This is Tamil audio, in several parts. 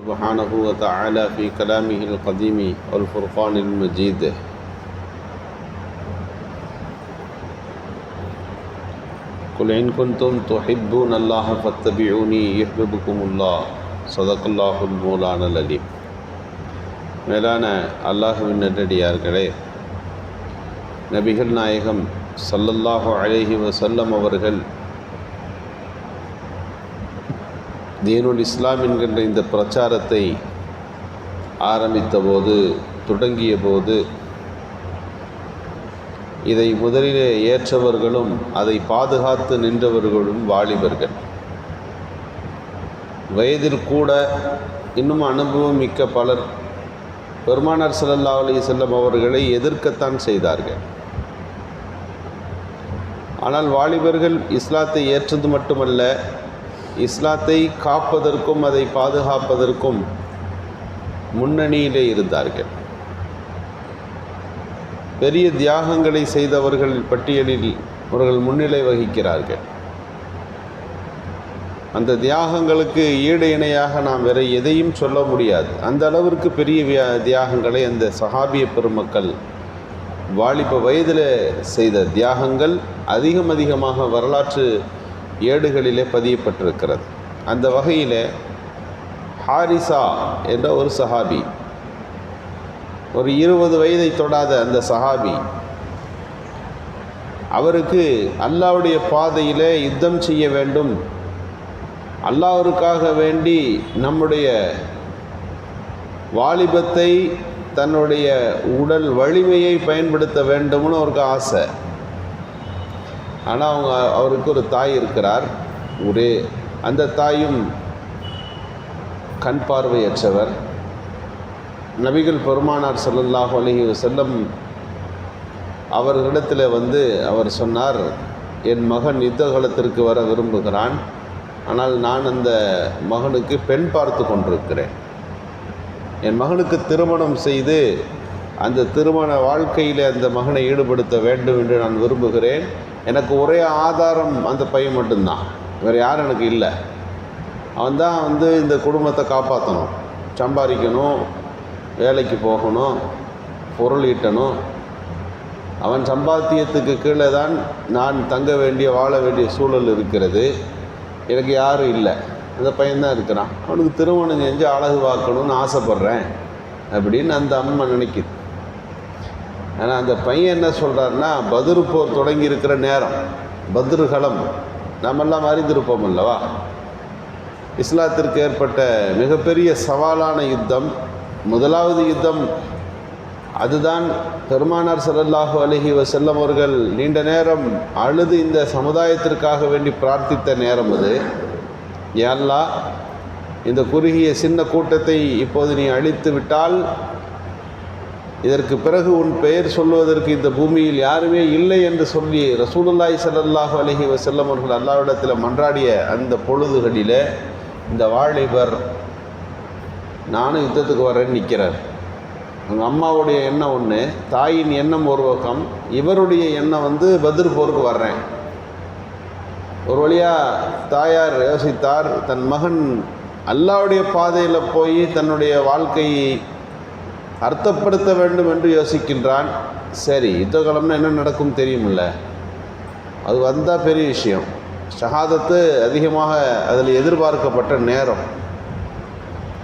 سبحانه وتعالى في كلامه القديم والفرقان المجيد قل إن كنتم تحبون الله فاتبعوني يحببكم الله صدق الله المولان العليم மேலான அல்லாஹுவின் நல்லடியார்களே நபிகள் நாயகம் சல்லல்லாஹு அலைஹி வசல்லம் அவர்கள் தீனுல் இஸ்லாம் என்கின்ற இந்த பிரச்சாரத்தை ஆரம்பித்த போது தொடங்கிய போது இதை முதலிலே ஏற்றவர்களும் அதை பாதுகாத்து நின்றவர்களும் வாலிபர்கள். வயதில் கூட இன்னும் அனுபவம் மிக்க பலர் பெருமானார் சல்லா அலி செல்லம் அவர்களை எதிர்க்கத்தான் செய்தார்கள். ஆனால் வாலிபர்கள் இஸ்லாத்தை ஏற்றது மட்டுமல்ல இஸ்லாத்தை காப்பதற்கும் அதை பாதுகாப்பதற்கும் முன்னணியிலே இருந்தார்கள். பெரிய தியாகங்களை செய்தவர்கள் பட்டியலில் அவர்கள் முன்னிலை வகிக்கிறார்கள். அந்த தியாகங்களுக்கு ஈடு இணையாக நாம் வேற எதையும் சொல்ல முடியாது. அந்த அளவிற்கு பெரிய வியா- தியாகங்களை அந்த சஹாபிய பெருமக்கள் வாலிப வயதில் செய்த தியாகங்கள் அதிகம் அதிகமாக வரலாற்று ஏடுகளிலே பதியப்பட்டிருக்கிறது. அந்த வகையில் ஹாரிசா என்ற ஒரு சஹாபி ஒரு இருபது வயதை தொடாத அந்த சஹாபி அவருக்கு அல்லாவுடைய பாதையிலே யுத்தம் செய்ய வேண்டும். அல்லாவிற்காக வேண்டி நம்முடைய வாலிபத்தை தன்னுடைய உடல் வலிமையை பயன்படுத்த வேண்டும்னு அவருக்கு ஆசை. ஆனால் அவங்க அவருக்கு ஒரு தாய் இருக்கிறார். ஒரே அந்த தாயும் கண் பார்வையற்றவர். நபிகள் பெருமானார் ஸல்லல்லாஹு அலைஹி அவர்களிடத்தில் வந்து அவர் சொன்னார் என் மகன் யுத்தகலத்திற்கு வர விரும்புகிறான். ஆனால் நான் அந்த மகனுக்கு பெண் பார்த்து கொண்டிருக்கிறேன். என் மகனுக்கு திருமணம் செய்து அந்த திருமண வாழ்க்கையில் அந்த மகனை ஈடுபடுத்த வேண்டும் என்று நான் விரும்புகிறேன். எனக்கு ஒரே ஆதாரம் அந்த பையன் மட்டும்தான். வேறு யாரும் எனக்கு இல்லை. அவன் தான் வந்து இந்த குடும்பத்தை காப்பாற்றணும் சம்பாதிக்கணும் வேலைக்கு போகணும் பொருள் ஈட்டணும். அவன் சம்பாத்தியத்துக்கு கீழே தான் நான் தங்க வேண்டிய வாழ வேண்டிய சூழல் இருக்கிறது. எனக்கு யாரும் இல்லை. அந்த பையன்தான் இருக்கிறான். அவனுக்கு திருமணம் செஞ்சு அழகு பார்க்கணும்னு ஆசைப்பட்றேன். அப்படின்னு அந்த அம்மா நினைக்குது. ஆனால் அந்த பையன் என்ன சொல்கிறாருன்னா பத்ரு போர் தொடங்கி இருக்கிற நேரம் பதிருகளம் நம்மெல்லாம் அறிந்திருப்போம் அல்லவா? இஸ்லாத்திற்கு ஏற்பட்ட மிகப்பெரிய சவாலான யுத்தம் முதலாவது யுத்தம் அதுதான் பெருமானார் சல்லல்லாஹு அலஹி வசல்லம் அவர்கள் நீண்ட நேரம் அழுது இந்த சமுதாயத்திற்காக வேண்டி பிரார்த்தித்த நேரம் அது. யா இந்த குறுகிய சின்ன கூட்டத்தை இப்போது நீ அழித்து விட்டால் இதற்கு பிறகு உன் பெயர் சொல்வதற்கு இந்த பூமியில் யாருமே இல்லை என்று சொல்லி ரசூலுல்லாய் ஸல்லல்லாஹு அலஹி வசல்லம் அவர்கள் அல்லாவிடத்தில் மன்றாடிய அந்த பொழுதுகளில் இந்த வாலிபர் நானும் யுத்தத்துக்கு வரேன்னு நிற்கிறார். அவங்க அம்மாவுடைய எண்ணம் ஒன்று தாயின் எண்ணம் ஒரு பக்கம் இவருடைய எண்ணம் வந்து பத்ர் போருக்கு வர்றேன். ஒரு வழியாக தாயார் யோசித்தார் தன் மகன் அல்லாவுடைய பாதையில் போய் தன்னுடைய வாழ்க்கையை அர்த்தப்படுத்த வேண்டும் என்று யோசிக்கின்றான். சரி யுத்த காலம்னா என்ன நடக்கும் தெரியுமில்ல. அது வந்தால் பெரிய விஷயம். ஷஹாதத்து அதிகமாக அதில் எதிர்பார்க்கப்பட்ட நேரம்.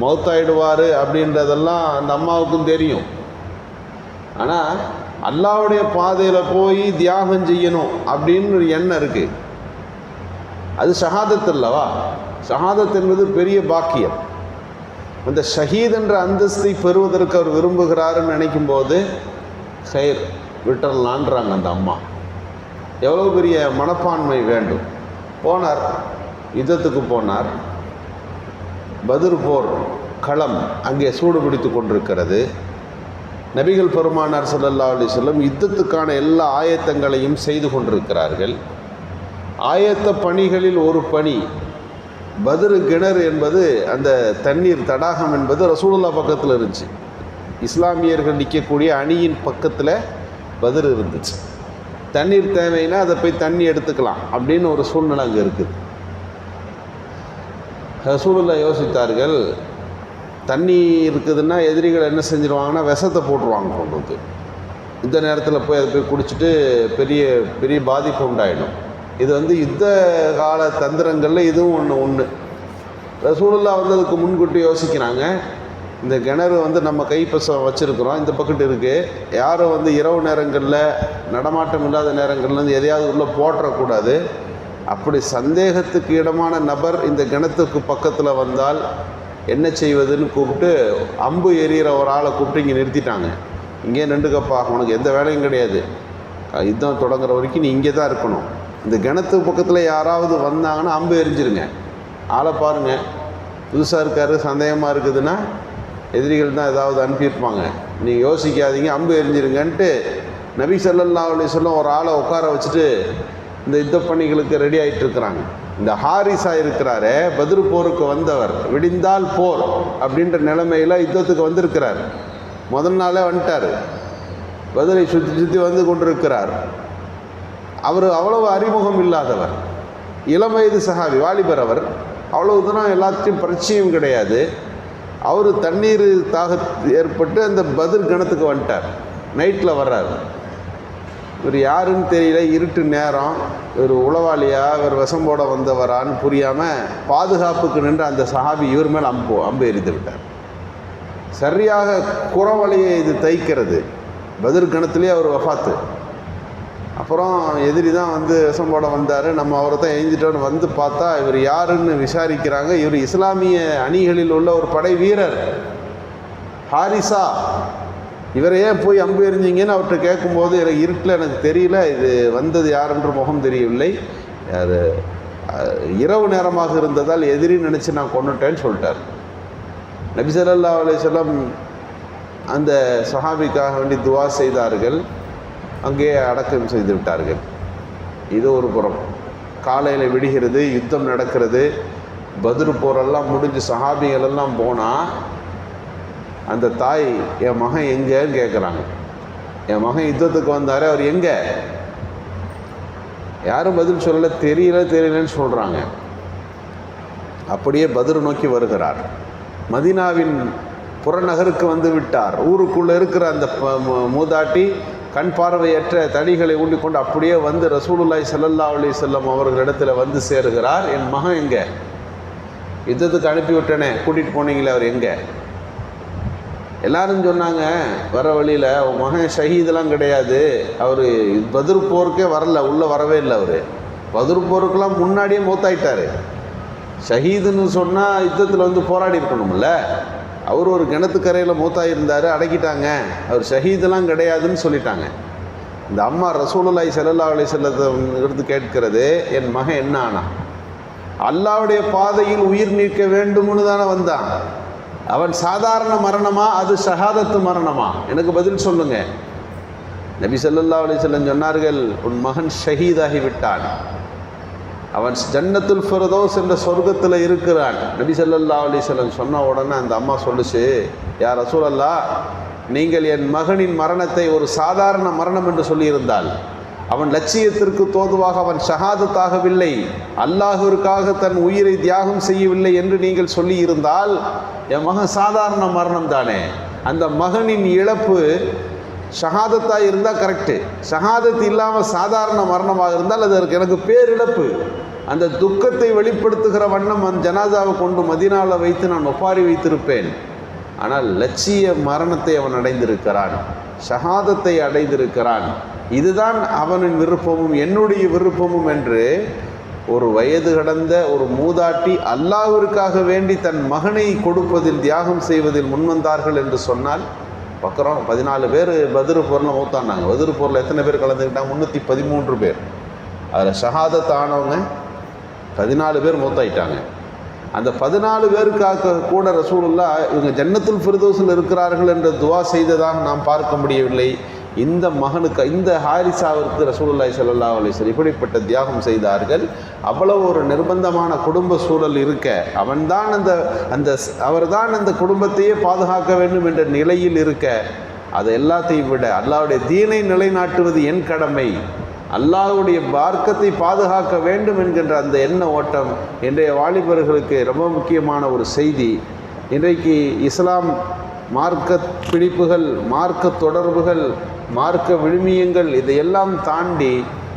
மௌத்தாயிடுவார் அப்படின்றதெல்லாம் அந்த அம்மாவுக்கும் தெரியும். ஆனால் அல்லாவுடைய பாதையில் போய் தியாகம் செய்யணும் அப்படின்னு ஒரு எண்ணம் இருக்குது அது ஷஹாதத் அல்லவா? ஷஹாதத் என்பது பெரிய பாக்கியம். அந்த ஷஹீத் என்ற அந்தஸ்தை பெறுவதற்கு அவர் விரும்புகிறாருன்னு நினைக்கும் போது ஹெயர் விட்டுறலான்றாங்க அந்த அம்மா. எவ்வளோ பெரிய மனப்பான்மை வேண்டும். போனார் யுத்தத்துக்கு போனார். பத்ர் போர் களம் அங்கே சூடு பிடித்து கொண்டிருக்கிறது. நபிகள் பெருமானார் ஸல்லல்லாஹு அலி சொல்லம் யுத்தத்துக்கான எல்லா ஆயத்தங்களையும் செய்து கொண்டிருக்கிறார்கள். ஆயத்த பணிகளில் ஒரு பணி பதிரு கிணறு என்பது அந்த தண்ணீர் தடாகம் என்பது ரசூலுல்லா பக்கத்தில் இருந்துச்சு. இஸ்லாமியர்கள் நிற்கக்கூடிய அணியின் பக்கத்தில் பத்ர் இருந்துச்சு. தண்ணீர் தேவைன்னா அதை போய் தண்ணி எடுத்துக்கலாம் அப்படின்னு ஒரு சூழ்நிலை அங்கே இருக்குது. ரசூலுல்லா யோசித்தார்கள் தண்ணி இருக்குதுன்னா எதிரிகள் என்ன செஞ்சிருவாங்கன்னா விஷத்தை போட்டுருவாங்க கொண்டு வந்து இந்த நேரத்தில் போய் அதை போய் குடிச்சிட்டு பெரிய பெரிய பாதிப்பு உண்டாயிடும். இது வந்து யுத்த கால தந்திரங்களில் இதுவும் ஒன்று ஒன்று ரசூலுல்லா வந்து அதுக்கு முன்கூட்டி யோசிக்கிறாங்க. இந்த கிணறு வந்து நம்ம கைப்பசம் வச்சுருக்குறோம் இந்த பக்கத்து இருக்குது யாரும் வந்து இரவு நேரங்களில் நடமாட்டம் இல்லாத நேரங்களில் வந்து எதையாவது உள்ளே போட்டுறக்கூடாது அப்படி சந்தேகத்துக்கு இடமான நபர் இந்த கிணத்துக்கு பக்கத்தில் வந்தால் என்ன செய்வதுன்னு கூப்பிட்டு அம்பு எறிகிற ஒரு ஆளை கூப்பிட்டு இங்கே நிறுத்திட்டாங்க. இங்கே நின்றுக்கப்பா உனக்கு எந்த வேலையும் கிடையாது. யுத்தம் தொடங்குற வரைக்கும் நீ இங்கே தான் இருக்கணும். இந்த கிணத்து பக்கத்தில் யாராவது வந்தாங்கன்னா அம்பு எரிஞ்சிருங்க. ஆளை பாருங்கள் புதுசாக இருக்காரு சந்தேகமாக இருக்குதுன்னா எதிரிகள் தான் ஏதாவது அனுப்பியிருப்பாங்க. நீங்கள் யோசிக்காதீங்க அம்பு எரிஞ்சிருங்கன்ட்டு நபி சல்லல்லா அலி வஸல்லம் ஒரு ஆளை உட்கார வச்சுட்டு இந்த யுத்த பணிகளுக்கு ரெடி ஆகிட்டு இருக்கிறாங்க. இந்த ஹாரிஸா இருக்கிறாரே பதிரு போருக்கு வந்தவர் விடிந்தால் போர் அப்படின்ற நிலைமையில் யுத்தத்துக்கு வந்திருக்கிறார். முதல் நாளே வந்துட்டார். பதிலை சுற்றி சுற்றி வந்து கொண்டிருக்கிறார். அவர் அவ்வளவு அறிமுகம் இல்லாதவர். இளம் வயது சகாவி வாலிபர் அவர். அவ்வளவு தூரம் எல்லாத்தையும் பரிச்சயம் கிடையாது. அவர் தண்ணீர் தாக ஏற்பட்டு அந்த பதில் கிணத்துக்கு வந்துட்டார். நைட்டில் வர்றார். இவர் யாருன்னு தெரியல இருட்டு நேரம். இவர் உளவாளியா இவர் விஷம் போட வந்தவரான்னு புரியாமல் பாதுகாப்புக்கு நின்று அந்த சஹாபி இவர் மேல் அம்பு அம்பு எரிந்து விட்டார். சரியாக குறவழியை இது தைக்கிறது. பதிர் கணத்துலேயே அவர் வஃபாத்து. அப்புறம் எதிரி தான் வந்து விஷம் போட வந்தார். நம்ம அவரை தான் எழுந்திட்டோன்னு வந்து பார்த்தா இவர் யாருன்னு விசாரிக்கிறாங்க. இவர் இஸ்லாமிய அணிகளில் உள்ள ஒரு படை வீரர். ஹாரிசா. இவரை ஏன் போய் அம்பு எறிஞ்சிங்கன்னு அவர்கிட்ட கேட்கும்போது எனக்கு இருட்டில் எனக்கு தெரியல இது வந்தது யாருன்ற முகம் தெரியவில்லை. அது இரவு நேரமாக இருந்ததால் எதிரி நினச்சி நான் கொண்டுட்டேன்னு சொல்லிட்டார். நபிசல்லா ஸல்லல்லாஹு அந்த சஹாபிக்காக வேண்டி துவா செய்தார்கள். அங்கேயே அடக்கம் செய்து விட்டார்கள். இது ஒரு புறம். காலையில் விடுகிறது யுத்தம் நடக்கிறது. பதிர் போரெல்லாம் முடிஞ்சு சஹாபிகள் எல்லாம் போனால் அந்த தாய் என் மகன் எங்கேன்னு கேட்குறாங்க என் மகன் யுத்தத்துக்கு வந்தார் அவர் எங்கே? யாரும் பதில் சொல்லல தெரியல தெரியலன்னு சொல்கிறாங்க அப்படியே பதில் நோக்கி வருகிறார். மதீனாவின் புறநகருக்கு வந்து விட்டார். ஊருக்குள்ளே இருக்கிற அந்த மூதாட்டி கண் பார்வையற்ற தடிகளை ஊண்டிக்கொண்டு அப்படியே வந்து ரசூலுல்லாய் ஸல்லல்லாஹு அலி செல்லம் அவர்களிடத்தில் வந்து சேருகிறார். என் மகன் எங்கே? யுத்தத்துக்கு அனுப்பிவிட்டனே கூட்டிகிட்டு போனீங்களே அவர் எங்கே? எல்லாரும் சொன்னாங்க வர வழியில் அவன் மகன் ஷஹீதெல்லாம் கிடையாது. அவர் பதிர் போருக்கே வரல உள்ளே வரவே இல்லை அவர். பதிர் போருக்கெல்லாம் முன்னாடியே மூத்தாயிட்டார். ஷஹீதுன்னு சொன்னால் யுத்தத்தில் வந்து போராடி இருக்கணும்ல. அவர் ஒரு கிணத்துக்கரையில் மூத்தாயிருந்தார் அடக்கிட்டாங்க. அவர் ஷஹீதெல்லாம் கிடையாதுன்னு சொல்லிட்டாங்க. இந்த அம்மா ரசூலாய் செல்லல்லா அலி செல்லத்தை எடுத்து கேட்கிறது என் மகன் என்ன ஆனா? அல்லாவுடைய பாதையில் உயிர் நீக்க வேண்டும்னு தானே வந்தான். அவன் சாதாரண மரணமா? அது ஷஹாதத்து மரணமா? எனக்கு பதில் சொல்லுங்க. நபி சல்லல்லா அலி செல்லம் சொன்னார்கள் உன் மகன் ஷஹீதாகி விட்டான். அவன் ஜன்னத்துல் ஃபிரதோஸ் என்ற சொர்க்கத்தில் இருக்கிறான். நபி ஸல்லல்லாஹு அலிசல்லம் சொன்ன உடனே அந்த அம்மா சொல்லுச்சு யார் ரசூலல்லா நீங்கள் என் மகனின் மரணத்தை ஒரு சாதாரண மரணம் என்று சொல்லியிருந்தால் அவன் லட்சியத்திற்கு தோதுவாக அவன் ஷஹாதத்தாகவில்லை அல்லாஹிற்காக தன் உயிரை தியாகம் செய்யவில்லை என்று நீங்கள் சொல்லியிருந்தால் என் மகன் சாதாரண மரணம் தானே. அந்த மகனின் இழப்பு ஷஹாதத்தாக இருந்தால் கரெக்டு ஷஹாதத் இல்லாமல் சாதாரண மரணமாக இருந்தால் அது எனக்கு- பேரிழப்பு. அந்த துக்கத்தை வெளிப்படுத்துகிற வண்ணம் அந்த ஜனாதாவை கொண்டு மதினாவில் வைத்து நான் ஒப்பாரி வைத்திருப்பேன். ஆனால் லட்சிய மரணத்தை அவன் அடைந்திருக்கிறான். ஷஹாதத்தை அடைந்திருக்கிறான். இதுதான் அவனின் விருப்பமும் என்னுடைய விருப்பமும் என்று ஒரு வயது கடந்த ஒரு மூதாட்டி அல்லாஹிற்காக வேண்டி தன் மகனை கொடுப்பதில் தியாகம் செய்வதில் முன்வந்தார்கள் என்று சொன்னால் பக்கரம் பதினாலு பேர் பதிரு போரில் மூத்தாண்டாங்க பதிரு போரில் எத்தனை பேர் கலந்துக்கிட்டாங்க? முந்நூற்றி பதிமூன்று பேர். அதில் ஷஹாதத் ஆனவங்க பதினாலு பேர் மூத்தாயிட்டாங்க. அந்த பதினாலு பேருக்காக கூட ரசூலுல்லா இவங்க ஜன்னத்துல் ஃபிர்தோஸில் இருக்கிறார்கள் என்ற துவா செய்ததாக நாம் பார்க்க முடியவில்லை. இந்த மகனுக்கு இந்த ஹாரிசாவிற்கு ரசூலுல்லாஹி சல்லா அலிஸ்வர் இப்படிப்பட்ட தியாகம் செய்தார்கள். அவ்வளவு ஒரு நிர்பந்தமான குடும்ப சூழல் இருக்க அவன்தான் அந்த அந்த அவர்தான் அந்த குடும்பத்தையே பாதுகாக்க வேண்டும் என்ற நிலையில் இருக்க அதை எல்லாத்தையும் விட அல்லாவுடைய தீனை நிலைநாட்டுவது என் கடமை. அல்லாஹுடைய மார்க்கத்தை பாதுகாக்க வேண்டும் என்கின்ற அந்த எண்ண ஓட்டம் இன்றைய வாலிபர்களுக்கு ரொம்ப முக்கியமான ஒரு செய்தி. இன்றைக்கு இஸ்லாம் மார்க்க பிடிப்புகள் மார்க்க தொடர்புகள் மார்க்க விழுமியங்கள் இதையெல்லாம் தாண்டி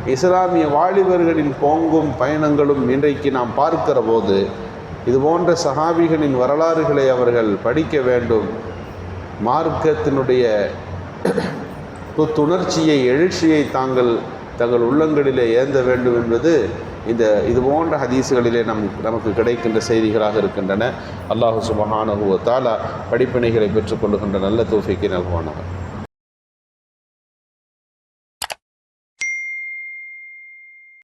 இஸ்லாமிய வாலிபர்களின் போங்கும் பயணங்களும் இன்றைக்கு நாம் பார்க்கிற போது இது போன்ற சஹாபிகளின் வரலாறுகளை அவர்கள் படிக்க வேண்டும். மார்க்கத்தினுடைய புத்துணர்ச்சியை எழுச்சியை தாங்கள் தங்கள் உள்ளங்களிலே ஏந்த வேண்டும் என்பது இந்த இது போன்ற ஹதீஸுகளிலே நம் நமக்கு கிடைக்கின்ற செய்திகளாக இருக்கின்றன. அல்லாஹு சுபஹானஹுவ தாலா படிப்பினைகளை பெற்றுக்கொள்ளுகின்ற நல்ல தோஃபிக்கு நல்வானவர்